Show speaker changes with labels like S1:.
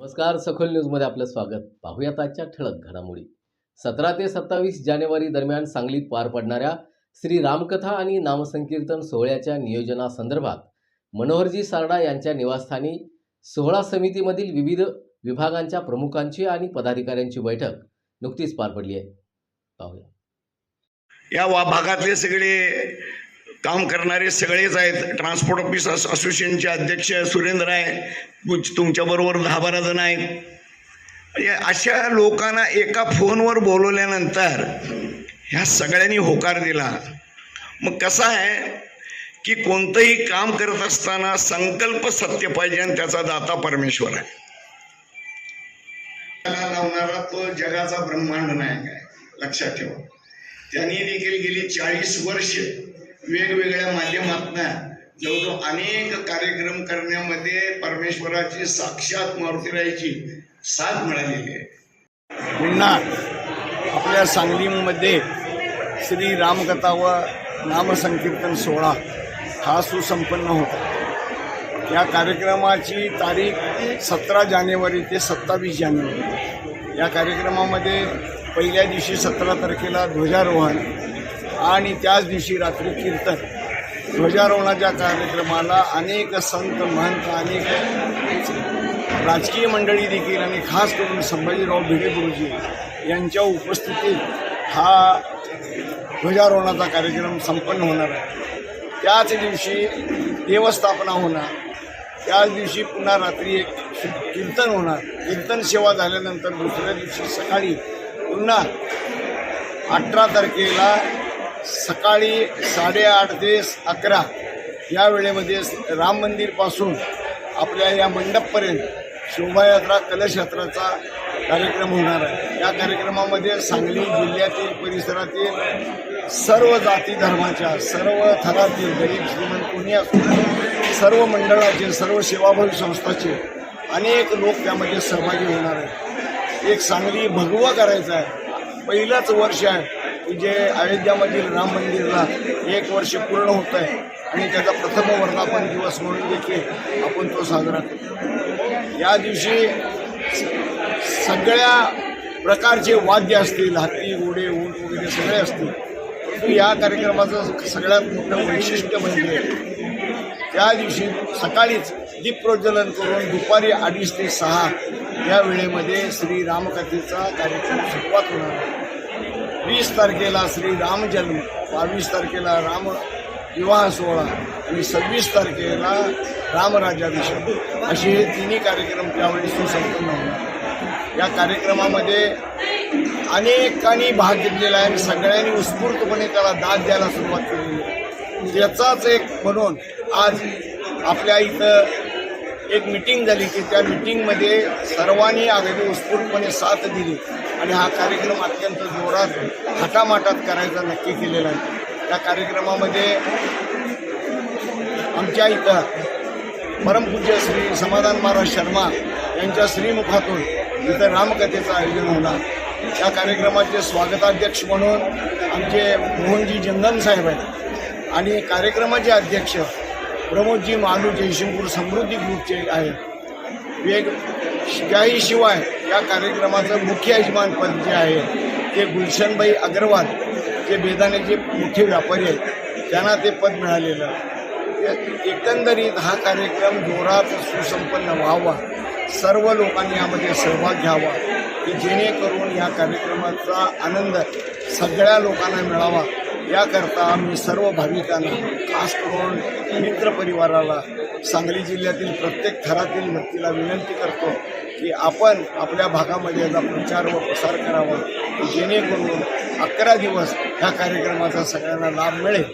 S1: नमस्कार सखोल न्यूजमध्ये आपलं स्वागत. पाहूयात आजच्या ठळक घडामोडी. सतरा ते सत्तावीस जानेवारी दरम्यान सांगलीत पार पडणाऱ्या श्री रामकथा आणि नामसंकीर्तन सोहळ्याच्या नियोजनासंदर्भात मनोहरजी सारडा यांच्या निवासस्थानी सोहळा समितीमधील विविध विभागांच्या प्रमुखांची आणि पदाधिकाऱ्यांची बैठक नुकतीच पार पडली आहे. पाहूया.
S2: या वा भागातले सगळे काम करणारे सगळेच आहेत. ट्रान्सपोर्ट ऑफिस असोसिएशनचे अध्यक्ष सुरेंद्र आहे. तुम- तुमच्याबरोबर दहा बारा जण आहेत. म्हणजे अशा लोकांना एका फोनवर बोलवल्यानंतर ह्या सगळ्यांनी होकार दिला. मग कसं आहे की कोणतंही काम करत असताना संकल्प सत्य पाहिजे आणि त्याचा दाता परमेश्वर आहे. त्याला लावणारा तो जगाचा ब्रह्मांड नाही काय लक्षात ठेवा. त्यांनी देखील गेली चाळीस वर्ष वेगवेगळ्या माध्यमातून जवळजवळ अनेक कार्यक्रम करण्यामध्ये परमेश्वराची साक्षात मारुतीरायची साथ मिळालेली आहे.
S3: पुन्हा आपल्या सांगलीमध्ये श्री रामकथा व नामसंकीर्तन सोहळा हा सुसंपन्न होता. या कार्यक्रमाची तारीख सतरा जानेवारी ते सत्तावीस जानेवारी. या कार्यक्रमामध्ये पहिल्या दिवशी सतरा तारखेला ध्वजारोहण आणि त्याच दिवशी रात्री कीर्तन. ध्वजारोहणाच्या कार्यक्रमाला अनेक संत महंत अनेक राजकीय मंडळी देखील आणि खास करून संभाजीराव भिडे गुरुजी यांच्या उपस्थितीत हा ध्वजारोहणाचा कार्यक्रम संपन्न होणार आहे. त्याच दिवशी देवस्थापना होणार. त्याच दिवशी पुन्हा रात्री एक कीर्तन होणार. कीर्तन सेवा झाल्यानंतर दुसऱ्या दिवशी सकाळी पुन्हा अठरा तारखेला सकाळी साडेआठ ते अकरा या वेळेमध्ये राम मंदिरपासून आपल्या या मंडपपर्यंत शोभायात्रा कलश यात्राचा कार्यक्रम होणार आहे. या कार्यक्रमामध्ये सांगली जिल्ह्यातील परिसरातील सर्व जाती धर्माच्या सर्व थरातील गरीब श्रीमंत कोणी असतील सर्व मंडळाचे सर्व सेवाभावी संस्थाचे अनेक लोक त्यामध्ये सहभागी होणार आहेत. एक सांगली भगवा करायचा आहे. पहिलंच वर्ष आहे. की जे अयोध्यामधील राम मंदिरला एक वर्ष पूर्ण होत आहे आणि त्याचा प्रथम वर्धापन दिवस म्हणून देखील आपण तो साजरा करतो. या दिवशी सगळ्या प्रकारचे वाद्य असतील हत्ती घोडे ऊंट वगैरे सगळे असतील. परंतु या कार्यक्रमाचं सगळ्यात मोठं वैशिष्ट्य म्हणजे त्या दिवशी सकाळीच दीपप्रज्वलन करून दुपारी अडीच ते सहा या वेळेमध्ये श्री रामकथेचा कार्यक्रम सुरुवात होणार आहे. वीस तारखेला श्री रामजन्म बावीस तारखेला राम विवाह सोहळा आणि सव्वीस तारखेला रामराजाभिषेक असे हे तिन्ही कार्यक्रम त्यावेळी सुसंपन्न होणार. या कार्यक्रमामध्ये अनेकांनी भाग घेतलेला आहे आणि सगळ्यांनी उत्स्फूर्तपणे त्याला दाद द्यायला सुरुवात केलेली आहे. त्याचाच एक म्हणून आज आपल्या इथं एक मिटिंग झाली की त्या मिटिंगमध्ये सर्वांनी अगदी उत्स्फूर्तपणे साथ दिली. आणि हा कार्यक्रम अत्यंत जोरात हटामाटात करायचा नक्की केलेला आहे. त्या कार्यक्रमामध्ये आमच्या इथं परमपूज्य श्री समाधान महाराज शर्मा यांच्या श्रीमुखातून इथं रामकथेचं आयोजन होणार. या कार्यक्रमाचे स्वागताध्यक्ष म्हणून आमचे मोहनजी जंगम साहेब आहेत. आणि कार्यक्रमाचे अध्यक्ष प्रमोदजी मालू जयशिंपूर समृद्धी ग्रुपचे आहेत वेग त्याहीशिवाय या कार्यक्रमाचं मुख्य यजमानपद जे आहे ते गुलशनबाई अग्रवाल जे बेदाण्याचे मोठे व्यापारी आहेत त्यांना ते पद मिळालेलं. एकंदरीत हा कार्यक्रम जोरात सुसंपन्न व्हावा. सर्व लोकांनी यामध्ये सहभाग घ्यावा. की जेणेकरून या कार्यक्रमाचा आनंद सगळ्या लोकांना मिळावा. याकरता मी सर्व भाविकांना खास करून मित्रपरिवाराला सांगली जिल्ह्यातील प्रत्येक थरातील व्यक्तीला विनंती करतो की आपण आपल्या भागामध्ये याचा प्रचार व प्रसार करावा जेणेकरून अकरा दिवस ह्या कार्यक्रमाचा सगळ्यांना लाभ मिळेल.